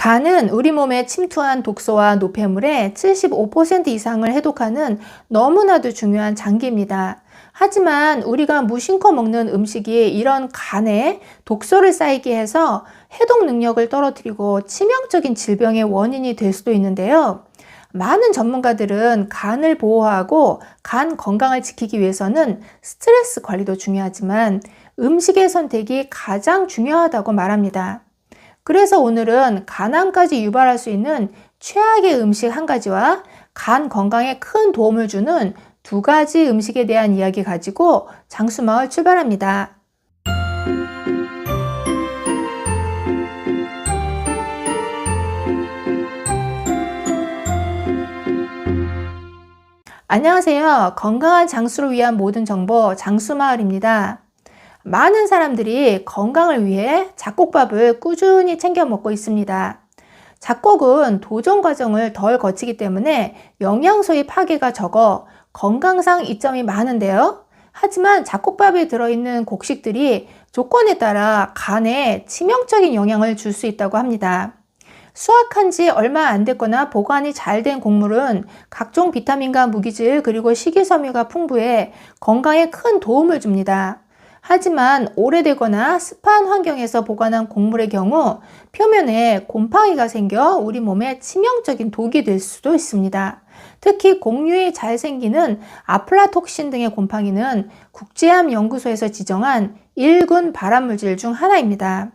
간은 우리 몸에 침투한 독소와 노폐물의 75% 이상을 해독하는 너무나도 중요한 장기입니다. 하지만 우리가 무심코 먹는 음식이 이런 간에 독소를 쌓이게 해서 해독 능력을 떨어뜨리고 치명적인 질병의 원인이 될 수도 있는데요. 많은 전문가들은 간을 보호하고 간 건강을 지키기 위해서는 스트레스 관리도 중요하지만 음식의 선택이 가장 중요하다고 말합니다. 그래서 오늘은 간암까지 유발할 수 있는 최악의 음식 한 가지와 간 건강에 큰 도움을 주는 두 가지 음식에 대한 이야기 가지고 장수마을 출발합니다. 안녕하세요. 건강한 장수를 위한 모든 정보 장수마을입니다. 많은 사람들이 건강을 위해 잡곡밥을 꾸준히 챙겨 먹고 있습니다. 잡곡은 도전 과정을 덜 거치기 때문에 영양소의 파괴가 적어 건강상 이점이 많은데요. 하지만 잡곡밥에 들어있는 곡식들이 조건에 따라 간에 치명적인 영향을 줄 수 있다고 합니다. 수확한 지 얼마 안 됐거나 보관이 잘 된 곡물은 각종 비타민과 무기질 그리고 식이섬유가 풍부해 건강에 큰 도움을 줍니다. 하지만 오래되거나 습한 환경에서 보관한 곡물의 경우 표면에 곰팡이가 생겨 우리 몸에 치명적인 독이 될 수도 있습니다. 특히 곡류에 잘 생기는 아플라톡신 등의 곰팡이는 국제암 연구소에서 지정한 1군 발암물질 중 하나입니다.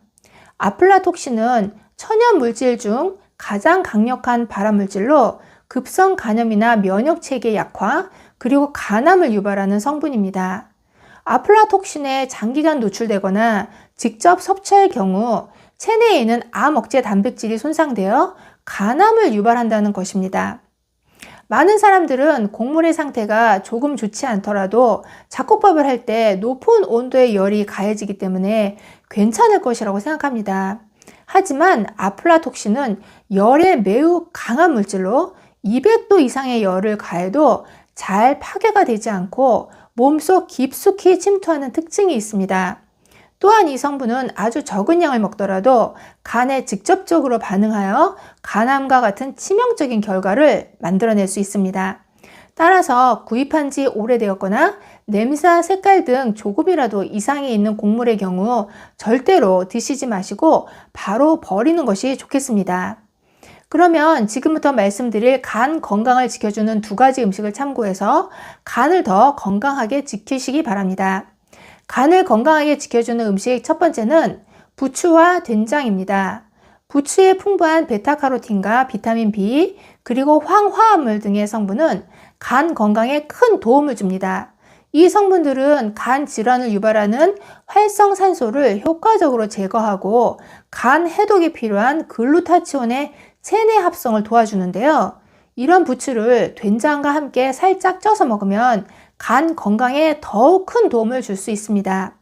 아플라톡신은 천연 물질 중 가장 강력한 발암물질로 급성 간염이나 면역 체계 약화, 그리고 간암을 유발하는 성분입니다. 아플라톡신에 장기간 노출되거나 직접 섭취할 경우 체내에 있는 암 억제 단백질이 손상되어 간암을 유발한다는 것입니다. 많은 사람들은 곡물의 상태가 조금 좋지 않더라도 잡곡밥을 할 때 높은 온도의 열이 가해지기 때문에 괜찮을 것이라고 생각합니다. 하지만 아플라톡신은 열에 매우 강한 물질로 200도 이상의 열을 가해도 잘 파괴가 되지 않고 몸속 깊숙이 침투하는 특징이 있습니다. 또한 이 성분은 아주 적은 양을 먹더라도 간에 직접적으로 반응하여 간암과 같은 치명적인 결과를 만들어낼 수 있습니다. 따라서 구입한 지 오래되었거나 냄새, 색깔 등 조금이라도 이상이 있는 곡물의 경우 절대로 드시지 마시고 바로 버리는 것이 좋겠습니다. 그러면 지금부터 말씀드릴 간 건강을 지켜주는 두 가지 음식을 참고해서 간을 더 건강하게 지키시기 바랍니다. 간을 건강하게 지켜주는 음식 첫 번째는 부추와 된장입니다. 부추에 풍부한 베타카로틴과 비타민 B, 그리고 황화합물 등의 성분은 간 건강에 큰 도움을 줍니다. 이 성분들은 간 질환을 유발하는 활성산소를 효과적으로 제거하고 간 해독에 필요한 글루타치온의 체내 합성을 도와주는데요. 이런 부추를 된장과 함께 살짝 쪄서 먹으면 간 건강에 더욱 큰 도움을 줄 수 있습니다.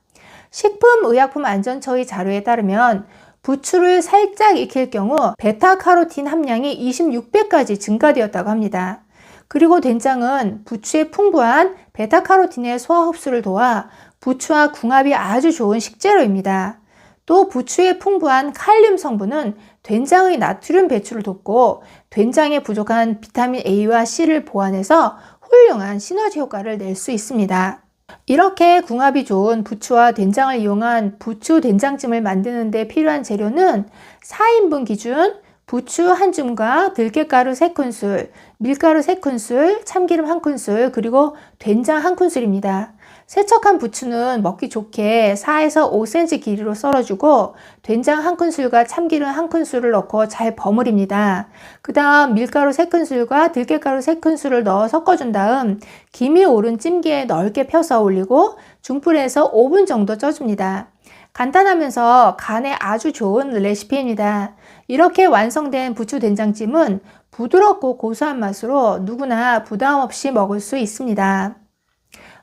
식품의약품안전처의 자료에 따르면 부추를 살짝 익힐 경우 베타카로틴 함량이 26배까지 증가되었다고 합니다. 그리고 된장은 부추의 풍부한 베타카로틴의 소화 흡수를 도와 부추와 궁합이 아주 좋은 식재료입니다. 또 부추의 풍부한 칼륨 성분은 된장의 나트륨 배출을 돕고 된장에 부족한 비타민 A와 C를 보완해서 훌륭한 시너지 효과를 낼 수 있습니다. 이렇게 궁합이 좋은 부추와 된장을 이용한 부추 된장찜을 만드는 데 필요한 재료는 4인분 기준 부추 한 줌과 들깨가루 3큰술, 밀가루 3큰술, 참기름 1큰술, 그리고 된장 1큰술입니다. 세척한 부추는 먹기 좋게 4에서 5cm 길이로 썰어주고 된장 한 큰술과 참기름 한 큰술을 넣고 잘 버무립니다. 그 다음 밀가루 3큰술과 들깨가루 3큰술을 넣어 섞어준 다음 김이 오른 찜기에 넓게 펴서 올리고 중불에서 5분 정도 쪄줍니다. 간단하면서 간에 아주 좋은 레시피입니다. 이렇게 완성된 부추 된장찜은 부드럽고 고소한 맛으로 누구나 부담 없이 먹을 수 있습니다.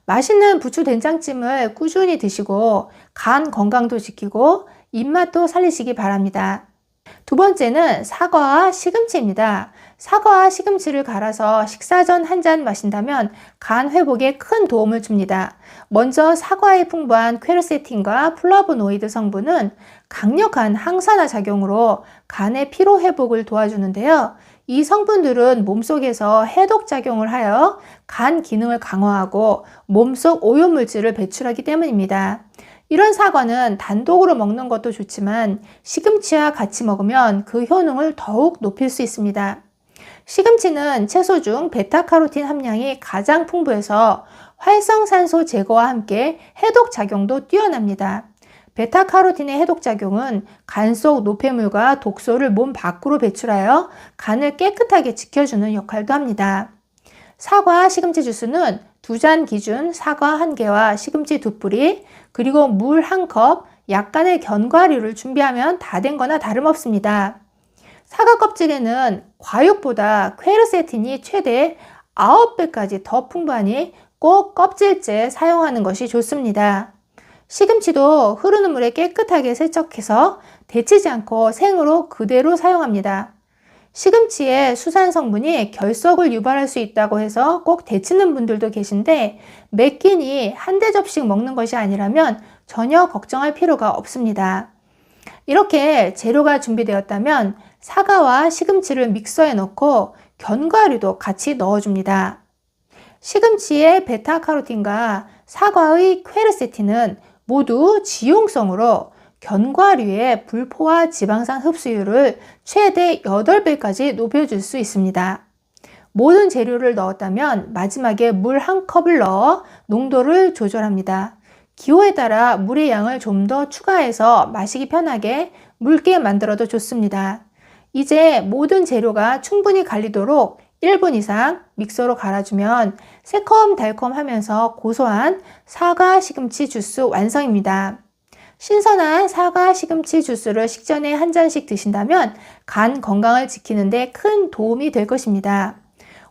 맛있는 부추 된장찜을 꾸준히 드시고 간 건강도 지키고 입맛도 살리시기 바랍니다. 두 번째는 사과와 시금치입니다. 사과와 시금치를 갈아서 식사 전 한 잔 마신다면 간 회복에 큰 도움을 줍니다. 먼저 사과의 풍부한 퀘르세틴과 플라보노이드 성분은 강력한 항산화 작용으로 간의 피로 회복을 도와주는데요. 이 성분들은 몸속에서 해독 작용을 하여 간 기능을 강화하고 몸속 오염물질을 배출하기 때문입니다. 이런 사과는 단독으로 먹는 것도 좋지만 시금치와 같이 먹으면 그 효능을 더욱 높일 수 있습니다. 시금치는 채소 중 베타카로틴 함량이 가장 풍부해서 활성산소 제거와 함께 해독 작용도 뛰어납니다. 베타카로틴의 해독 작용은 간 속 노폐물과 독소를 몸 밖으로 배출하여 간을 깨끗하게 지켜주는 역할도 합니다. 사과 시금치 주스는 두 잔 기준 사과 한 개와 시금치 두 뿌리, 그리고 물 한 컵, 약간의 견과류를 준비하면 다 된 거나 다름없습니다. 사과 껍질에는 과육보다 퀘르세틴이 최대 9배까지 더 풍부하니 꼭 껍질째 사용하는 것이 좋습니다. 시금치도 흐르는 물에 깨끗하게 세척해서 데치지 않고 생으로 그대로 사용합니다. 시금치의 수산 성분이 결석을 유발할 수 있다고 해서 꼭 데치는 분들도 계신데 몇 끼니 한 대접씩 먹는 것이 아니라면 전혀 걱정할 필요가 없습니다. 이렇게 재료가 준비되었다면 사과와 시금치를 믹서에 넣고 견과류도 같이 넣어줍니다. 시금치의 베타카로틴과 사과의 퀘르세틴은 모두 지용성으로 견과류의 불포화 지방산 흡수율을 최대 8배까지 높여줄 수 있습니다. 모든 재료를 넣었다면 마지막에 물 한 컵을 넣어 농도를 조절합니다. 기호에 따라 물의 양을 좀 더 추가해서 마시기 편하게 묽게 만들어도 좋습니다. 이제 모든 재료가 충분히 갈리도록 1분 이상 믹서로 갈아주면 새콤달콤하면서 고소한 사과 시금치 주스 완성입니다. 신선한 사과 시금치 주스를 식전에 한 잔씩 드신다면 간 건강을 지키는데 큰 도움이 될 것입니다.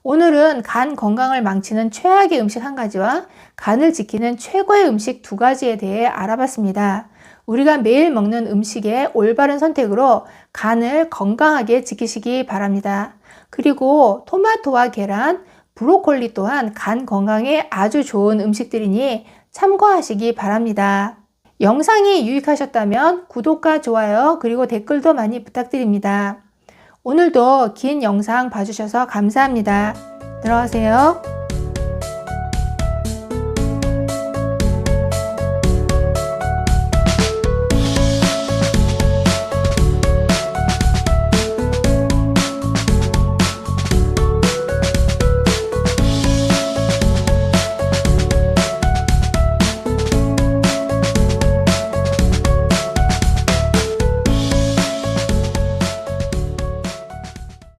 오늘은 간 건강을 망치는 최악의 음식 한 가지와 간을 지키는 최고의 음식 두 가지에 대해 알아봤습니다. 우리가 매일 먹는 음식의 올바른 선택으로 간을 건강하게 지키시기 바랍니다. 그리고 토마토와 계란, 브로콜리 또한 간 건강에 아주 좋은 음식들이니 참고하시기 바랍니다. 영상이 유익하셨다면 구독과 좋아요 그리고 댓글도 많이 부탁드립니다. 오늘도 긴 영상 봐주셔서 감사합니다. 들어가세요.